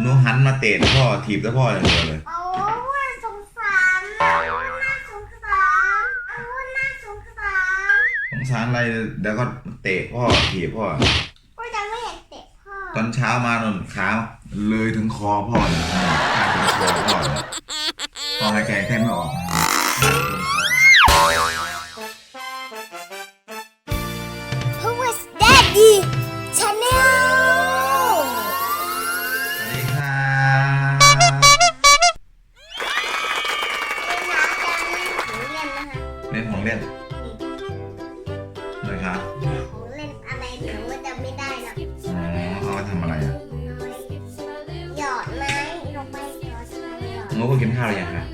หนูหันมาเตะพ่อถีบแล้วพ่ออย่างเดียวเลย โอ้ว่าสงสารน่าสงสารโอ้น่าสงสารสงสารอะไรเดี๋ยวก็เตะพ่อถีบพ่อก็จะไม่อยากเตะพ่อตอนเช้ามานนขาเลยถึงคอพ่อเลยขาดถึงคอพ่อเลยพอหายใจแทบไม่ออก หยอดงกก็กินข้าวหรือยังครับ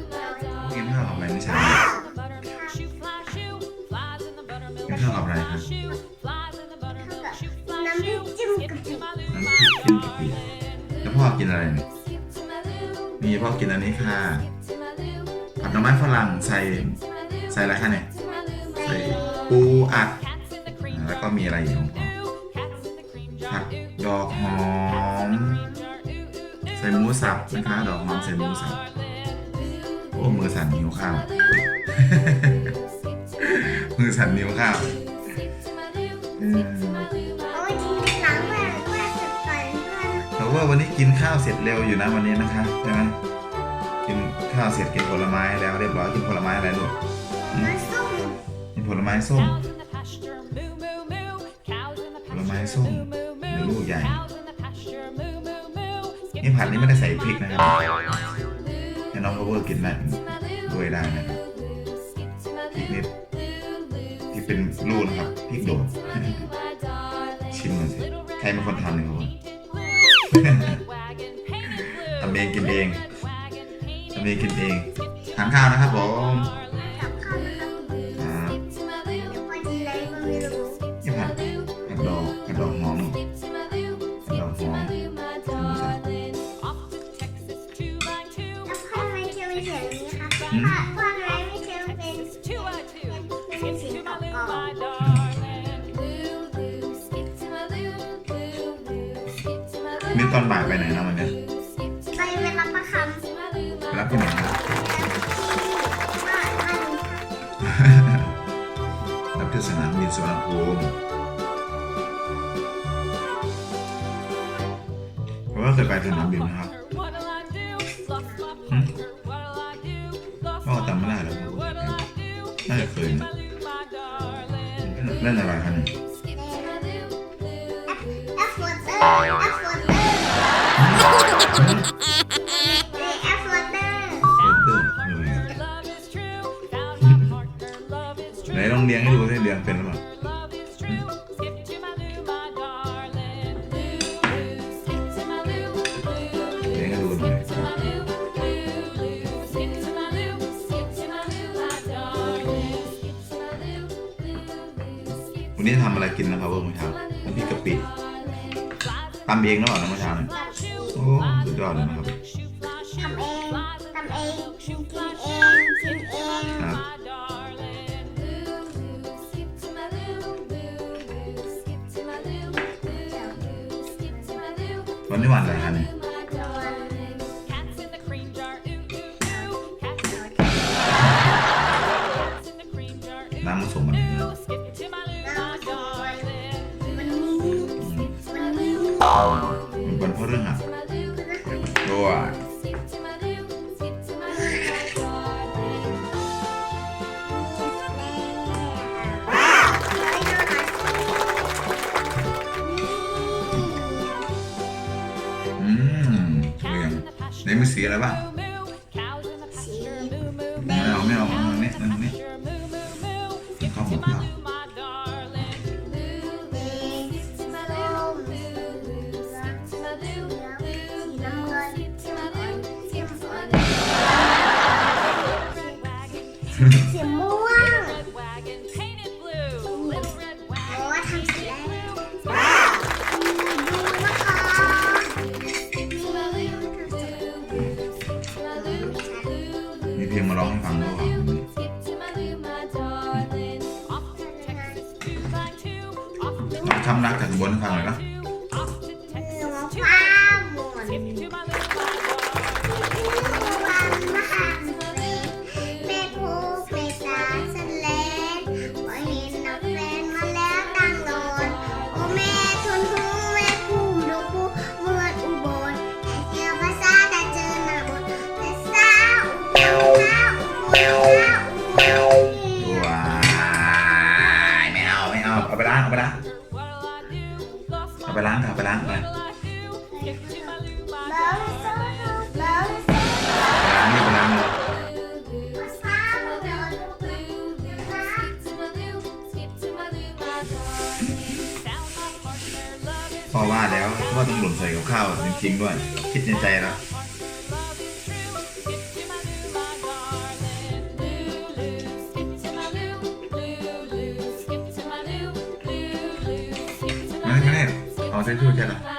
กินข้าวกับอะไรไม่ใช่กินข้าวกับอะไรครับน้ำจิ้มจิ้มกะปิน้ำพริกกินกะปิแล้วพ่อกินอะไรเนี่ยนี่พ่อกินอันนี้ค่ะผัดหน่อไม้ฝรั่งใส่ใส่อะไรคะเนี่ยใส่ปูอัดแล้วก็มีอะไรอีกของพ่อผัดดอกหอมใส่หมูสับนะคะดอกหอมใส่หมูสับ อ้มือสั่นหิวข้าว มือสั่นหิวข้าวอืมโอ้ยกินน้ำแบบว่าจะไปด้วยนะแต่ว่าวันนี้กินข้าวเสร็จเร็วอยู่นะวันนี้นะคะใช่ไหมกินข้าวเสร็จกินผลไม้แล้วเรียบร้อยกินผลไม้อะไรลูกมาส้มกินผลไม้ส้มผลไม้ส้มหรือลูกใหญ่นี่ผัดนี้ไม่ได้ใส่พริกนะครับให้ น้องพาวเวอร์กินได้ด้วยได้นะครับพริกนิดที่เป็นลูกนะครับพริกโดดชิมหน่อยสิใครเป็นคนทำเนี่ยครับผมทำเองกินเองทำเองกินเองทานข้าวนะครับผม ครับพ่อพ่ออะไรไม่เชื่อเป็นเป็นเสียงกอกนี่ตอนบ่ายไปไหนนะวันเนี้ยๆไปเวลาประคำไปรับที่ไหนนะบ้านบ้านรับที่สนามบินสุวรรณภูมิเพราะว่าเคยไปสนามบินนะครับ เล่นอะไรคะเนี่ วันนี้ทำอะไรกินนะครับเมื่อเช้าน้ำพริกกะปิตำเองแล้วเหรอนะเมื่อเช้าเนี่ยโอ้สุดยอดเลยนะครับทำเองทำเองกินเองกินเองครับวันนี้วันอะไรคะเนี่ย มันเป็นเพราะเรื่องอะด้วยอืมเรียงในมือสีอะไรบ้าง ทำรักจากอุบนให้ฟังหน่อยนะ อว่าแล้วพ่อต้องหล่นใส่กับข้าวจริงๆด้วย คิดในใจแล้วไม่ไม่เอาเส้นชูใช่หรอ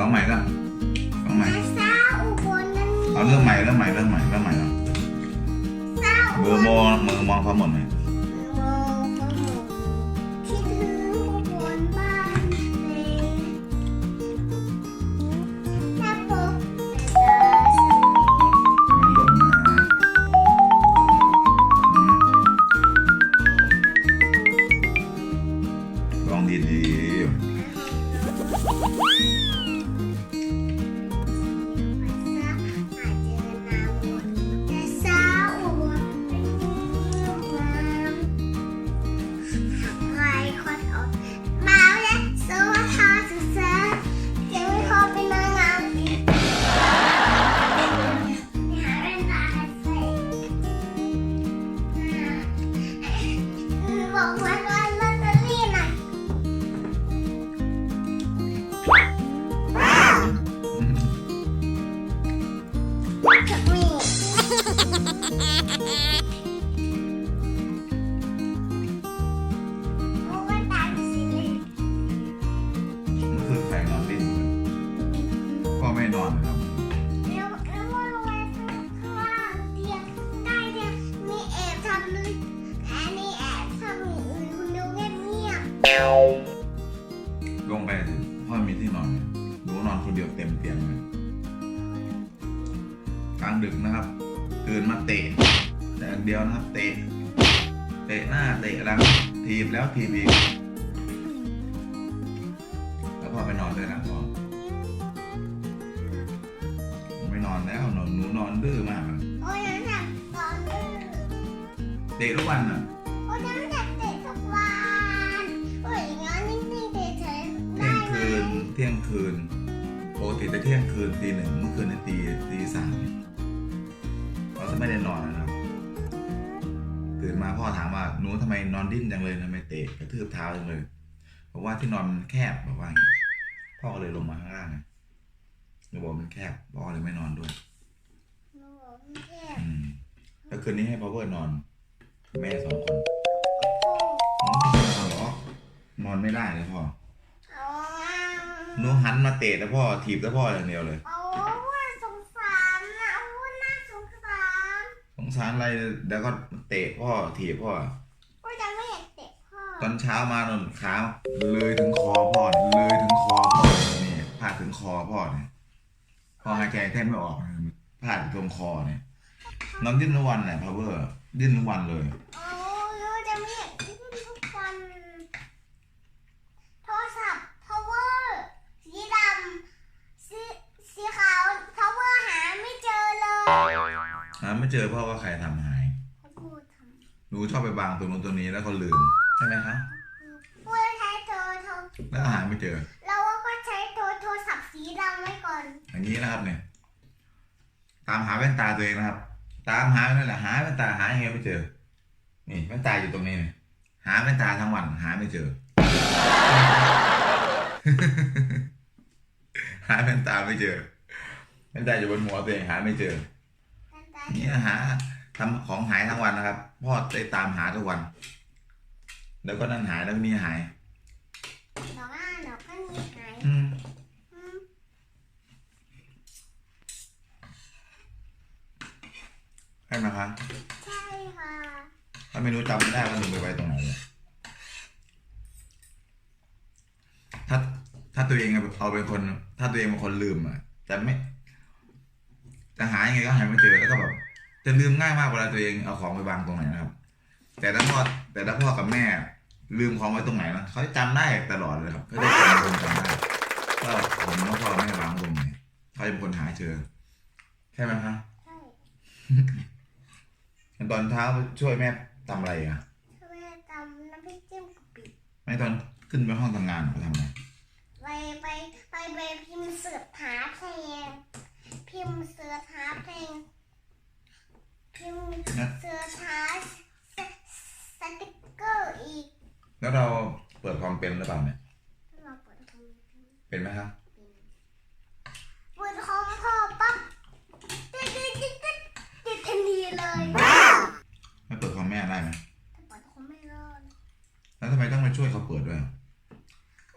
ร้องใหม่ก็ร้องใหม่ภาษาอุบลนั้นมีเอาเรื่องใหม่เรื่องใหม่เรื่องใหม่เรื่องใหม่เนาะภาษาอุมืบอลมองมือมองเขาหมดไหมม อไม่นอนเลยครับ แล้วแล้วว่าลงมาข้างล่างเตียงใต้เตียงมีแอบทำนึงอันนี้แอบทำอย่างอื่นคุณดูเงียบเงียบลงไปสิพ่อมีที่นอนไหมหนูนอนคนเดียวเต็มเตียงเลยกลางดึกนะครับตื่นมาเตะแต่อย่างเดียวนะครับเตะเตะหน้าเตะหลังทีบแล้วทีบอีก เตะทุกวันอะโอ้ยนั่นแบบเตะทุกวันโอ้ยอย่างนั้นนิ่งๆเฉยๆเที่ได้ยงไหมคืนเที่ยงคืนปกติจะเที่ยงคืนตีหนึ่งเมื่อคืนในตีตีสามเราจะไม่ได้นอนนะครับตื่นมาพ่อถามว่าหนูทำไมนอนดิ้นจังเลยทำไมเตะกระทืบเท้าจังเลยเพราะว่าที่นอนมันแคบแบบว่าอย่างงี้พ่อก็เลยลงมาข้างล่างไงหนูบอกมันแคบพ่อเลยไม่นอนด้วยหนูบอกไม่แค่อืมแล้วคืนนี้ให้พ่อเบิร์นอน แม่สองคนโอ้อ๋อพ่อเหรอนอนไม่ได้เลยพ่อเอาหนูหันมาเตะแต่พ่อถีบแต่พ่ออย่างเดียวเลยเอาว่าสงสารนะเอาว่าน่าสงสารสงสารอะไรเดี๋ยวก็เตะพ่อถีบพ่อว่าจะไม่อยากเตะพ่อตอนเช้ามานนขาเลยถึงคอพ่อเลยถึงคอพ่อนี่พาดถึงคอพ่อเนี่ยพอหายใจแทบไม่ออกพาดตรงคอเนี่ยนอนดิ้นทุกวันแหละพาวเวอร์ ดิ้นทุกวันเลยเอาแล้วจะไม่อยากเล่นทุกวันโทรศัพท์ power สีดำสีสีขาว power หาไม่เจอเลยหาไม่เจอเพราะว่าใครทำหาย เขาพูดทหนูชอบไปบางตรงนู้นตรงนี้แล้วก็ลืม ใช่ไหมคะำพูดใช้โทรโทรแล้วก็หาไม่เจอ เราก็ใช้โทรโทรศัพท์สีดำไว้ก่อน อย่างนี้นะครับเนี่ย ตามหาแว่นตาตัวเองนะครับ ตามหานั่นแหละหาแว่นตาหายังไงไม่เจอ นี่แว่นตาอยู่ตรงนี้เนี่ยหาแว่นตาทั้งวันหาไม่เจอ หาแว่นตาไม่เจอแว่นตาอยู่บนหัวตัวเองหาไม่เจอนี่หาทำของหายทั้งวันนะครับพ่อได้ตามหาทุกวัน แล้วก็นั่นหายแล้วก็นี่หาย ดอกอะดอกก็มีหาย อืม อืม ใช่ไหมครับใช่ค่ะถ้าไม่รู้จำไม่ได้ว่าหนูไปไว้ตรงไหนเลยถ้าถ้าตัวเองเอาเป็นคน ถ้าตัวเองเป็นคนลืมอะจะไม่จะหายังไงก็หาไม่เจอแล้วก็แบบจะลืมง่ายมากเวลาตัวเองเอาของไปวางตรงไหนนะครับ แต่ถ้าพ่อแต่ถ้าพ่อกับแม่ ลืมของไว้ตรงไหนนะเขาจำได้ตลอดเลยครับเขาจะจำคนจำได้ว่าผมแล้วพ่อแม่วางตรงไหนเขาจะเป็นคนหาเจอใช่ไหมครับใช่ ตอนเช้าช่วยแม่ทำอะไรอะถ้าแม่ทำน้ำพริกจิ้มกะปิไม่ตอนขึ้นไปห้องทำงานเขาทำอะไรไปไปไปไปพิมพ์เสิร์ชหาเพลงพิมพ์เสิร์ชหาเพลงพิมพ์นะเสิร์ชหาสสติ๊กเกอร์อีก แล้วเราเปิดความเป็นหรือเปล่าเนี่ยถ้าเราเปิดคอมเป็นไหมครับ เปิดคอมพ่อปั๊บติดติดติดติดติดทันทีเลย ไม่เปิดความแม่ได้ไหม ถ้าเปิดคอมไม่รอด แล้วทำไมต้องมาช่วยเขาเปิดด้วย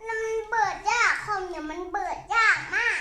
มันเปิดยากคอมเนี่ยมันเปิดยากมาก